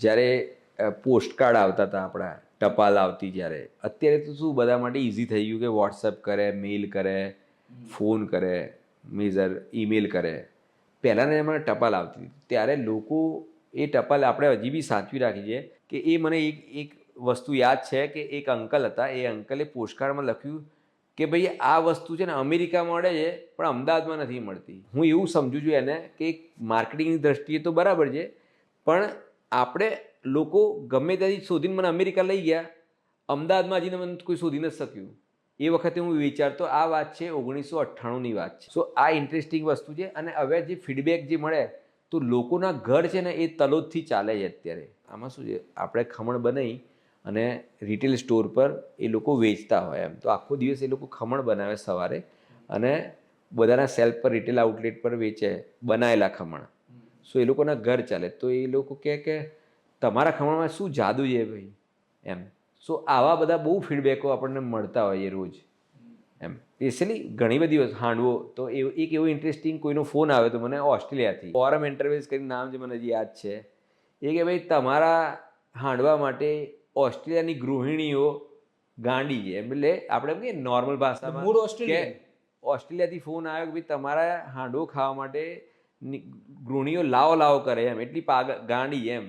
જ્યારે post card આવતા હતા આપણા ટપાલ આવતી જ્યારે અત્યારે તો શું બધા માટે ઇઝી થઈ ગયું કે વોટ્સઅપ કરે મેઇલ કરે ફોન કરે મેઝર ઈમેલ કરે. પહેલાંના એમાં ટપાલ આવતી હતી. ત્યારે લોકો એ ટપાલ આપણે હજી બી સાચવી રાખી છે કે એ મને એક એક વસ્તુ યાદ છે કે એક અંકલ હતા એ અંકલે પોસ્ટકાર્ડમાં લખ્યું કે ભાઈ આ વસ્તુ છે ને અમેરિકામાં મળે છે પણ અમદાવાદમાં નથી મળતી. હું એવું સમજુ છું એને કે માર્કેટિંગની દ્રષ્ટિએ તો બરાબર છે પણ આપણે લોકો ગમે ત્યાંથી શોધીને મને અમેરિકા લઈ ગયા, અમદાવાદમાં જઈને મને કોઈ શોધી ન શક્યું. એ વખતે હું વિચારતો, આ વાત છે ઓગણીસો અઠ્ઠાણુંની વાત છે. સો આ ઇન્ટરેસ્ટિંગ વસ્તુ છે અને હવે જે ફીડબેક જે મળે, તો લોકોના ઘર છે ને એ તલોદથી ચાલે છે અત્યારે. આમાં શું છે? આપણે ખમણ બનાવી અને રિટેલ સ્ટોર પર એ લોકો વેચતા હોય એમ. તો આખો દિવસ એ લોકો ખમણ બનાવે સવારે અને બધાના સેલ્ફ પર રિટેલ આઉટલેટ પર વેચે બનાવેલા ખમણ. સો એ લોકોના ઘર ચાલે. તો એ લોકો કહે કે તમારા ખમણમાં શું જાદુ છે ભાઈ? એમ. સો આવા બધા બહુ ફીડબેકો આપણને મળતા હોય એ રોજ. એમ. સ્પેશિયલી ઘણી બધી વસ્તુ હાંડવો. તો એ એક એવો ઇન્ટરેસ્ટિંગ કોઈનો ફોન આવે તો મને ઓસ્ટ્રેલિયાથી. ફોરમ ઇન્ટરવ્યુઝ કરીને નામ જે મને હજી યાદ છે. એ કે ભાઈ તમારા હાંડવા માટે ઓસ્ટ્રેલિયાની ગૃહિણીઓ ગાંડી છે. એમ. એટલે આપણે એમ કે નોર્મલ ભાષામાં ઓસ્ટ્રેલિયાથી ફોન આવ્યો કે ભાઈ તમારા હાંડવો ખાવા માટે ગૃહિણીઓ લાવો લાવો કરે એમ એટલી પાગ ગાંડી એમ.